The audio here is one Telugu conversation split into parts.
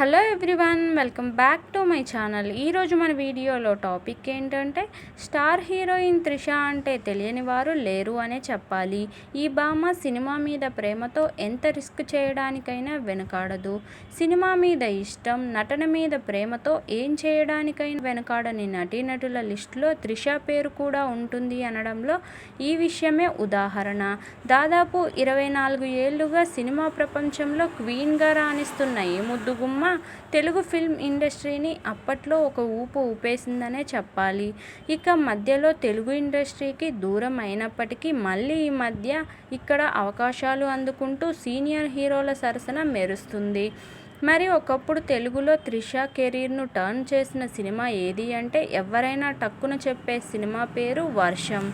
Hello everyone welcome back to my channel. ఈరోజు మన వీడియోలో టాపిక్ ఏంటంటే స్టార్ హీరోయిన్ త్రిష అంటే తెలియని వారు లేరు అనే చెప్పాలి. ఈ భామ సినిమా మీద ప్రేమతో ఎంత రిస్క్ చేయడానికైనా వెనుకాడదు. సినిమా మీద ఇష్టం నటన మీద ప్రేమతో ఏం చేయడానికైనా వెనుకాడని నటీనటుల లిస్టులో త్రిష పేరు కూడా ఉంటుంది అనడంలో ఈ విషయమే ఉదాహరణ. దాదాపు ఇరవై నాలుగు ఏళ్ళుగా సినిమా ప్రపంచంలో క్వీన్గా రాణిస్తున్న ఈ ముద్దుగుమ్మ తెలుగు ఫిల్మ్ ఇండస్ట్రీని అప్పట్లో ఒక ఊపు ఊపేసిందనే చెప్పాలి. ఇక మధ్యలో తెలుగు ఇండస్ట్రీకి దూరం అయినప్పటికీ మళ్ళీ ఈ మధ్య ఇక్కడ అవకాశాలు అందుకుంటూ సీనియర్ హీరోల సరసన మెరుస్తుంది. మరి ఒకప్పుడు తెలుగులో త్రిష కెరీర్ను టర్న్ చేసిన సినిమా ఏది అంటే ఎవరైనా టక్కున చెప్పే సినిమా పేరు వర్షం.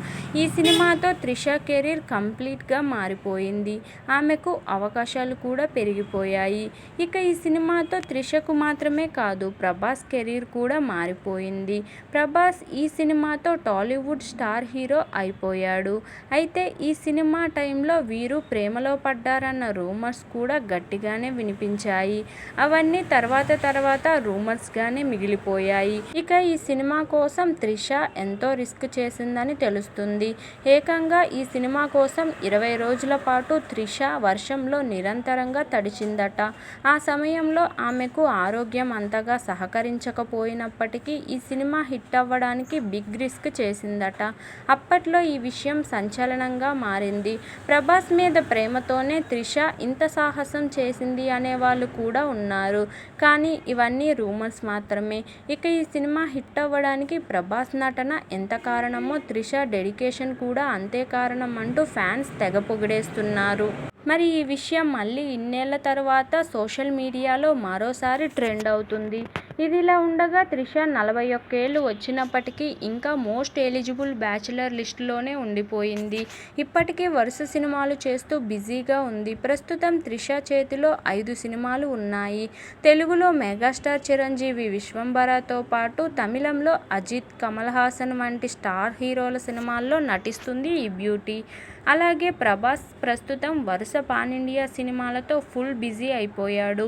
ఈ సినిమాతో త్రిష కెరీర్ కంప్లీట్గా మారిపోయింది. ఆమెకు అవకాశాలు కూడా పెరిగిపోయాయి. ఇక ఈ సినిమాతో త్రిషకు మాత్రమే కాదు ప్రభాస్ కెరీర్ కూడా మారిపోయింది. ప్రభాస్ ఈ సినిమాతో టాలీవుడ్ స్టార్ హీరో అయిపోయాడు. అయితే ఈ సినిమా టైంలో వీరు ప్రేమలో పడ్డారన్న రూమర్స్ కూడా గట్టిగానే వినిపించాయి. అవన్నీ తర్వాత తర్వాత రూమర్స్గానే మిగిలిపోయాయి. ఇక ఈ సినిమా కోసం త్రిష ఎంతో రిస్క్ చేసిందని తెలుస్తుంది. ఏకంగా ఈ సినిమా కోసం ఇరవై రోజుల పాటు త్రిష వర్షంలో నిరంతరంగా తడిచిందట. ఆ సమయంలో ఆమెకు ఆరోగ్యం అంతగా సహకరించకపోయినప్పటికీ ఈ సినిమా హిట్ అవ్వడానికి బిగ్ రిస్క్ చేసిందట. అప్పట్లో ఈ విషయం సంచలనంగా మారింది. ప్రభాస్ మీద ప్రేమతోనే త్రిష ఇంత సాహసం చేసింది అనేవాళ్ళు కూడా ఉన్నారు. కానీ ఇవన్నీ రూమర్స్ మాత్రమే. ఇక ఈ సినిమా హిట్ అవ్వడానికి ప్రభాస్ నటన ఎంత కారణమో త్రిష డెడికేషన్ కూడా అంతే కారణం అంటూ ఫ్యాన్స్ తెగ పొగిడేస్తున్నారు. మరి ఈ విషయం మళ్ళీ ఇన్నేళ్ళ తర్వాత సోషల్ మీడియాలో మరోసారి ట్రెండ్ అవుతుంది. ఇదిలా ఉండగా త్రిష నలభై ఒక్కేళ్ళు వచ్చినప్పటికీ ఇంకా మోస్ట్ ఎలిజిబుల్ బ్యాచిలర్ లిస్టులోనే ఉండిపోయింది. ఇప్పటికే వరుస సినిమాలు చేస్తూ బిజీగా ఉంది. ప్రస్తుతం త్రిష చేతిలో ఐదు సినిమాలు ఉన్నాయి. తెలుగులో మెగాస్టార్ చిరంజీవి విశ్వంబరతో పాటు తమిళంలో అజిత్ కమల్ హాసన్ వంటి స్టార్ హీరోల సినిమాల్లో నటిస్తుంది ఈ బ్యూటీ. అలాగే ప్రభాస్ ప్రస్తుతం వరుస పాన్ ఇండియా సినిమాలతో ఫుల్ బిజీ అయిపోయాడు.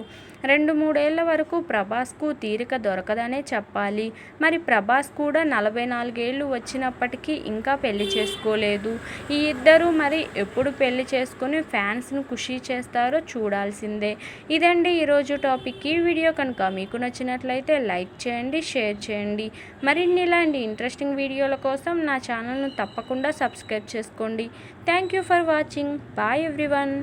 రెండు మూడేళ్ళ వరకు ప్రభాస్కు తీరిక దొరకదనే చెప్పాలి. మరి ప్రభాస్ కూడా నలభై నాలుగేళ్ళు వచ్చినప్పటికీ ఇంకా పెళ్ళి చేసుకోలేదు. ఈ ఇద్దరు మరి ఎప్పుడు పెళ్ళి చేసుకుని ఫ్యాన్స్ను ఖుషి చేస్తారో చూడాల్సిందే. ఇదండి ఈరోజు టాపిక్. ఈ వీడియో కనుక మీకు నచ్చినట్లయితే లైక్ చేయండి షేర్ చేయండి. మరిన్ని ఇలాంటి ఇంట్రెస్టింగ్ వీడియోల కోసం నా ఛానల్ను తప్పకుండా సబ్స్క్రైబ్ చేసుకోండి. Thank you for watching. Bye everyone.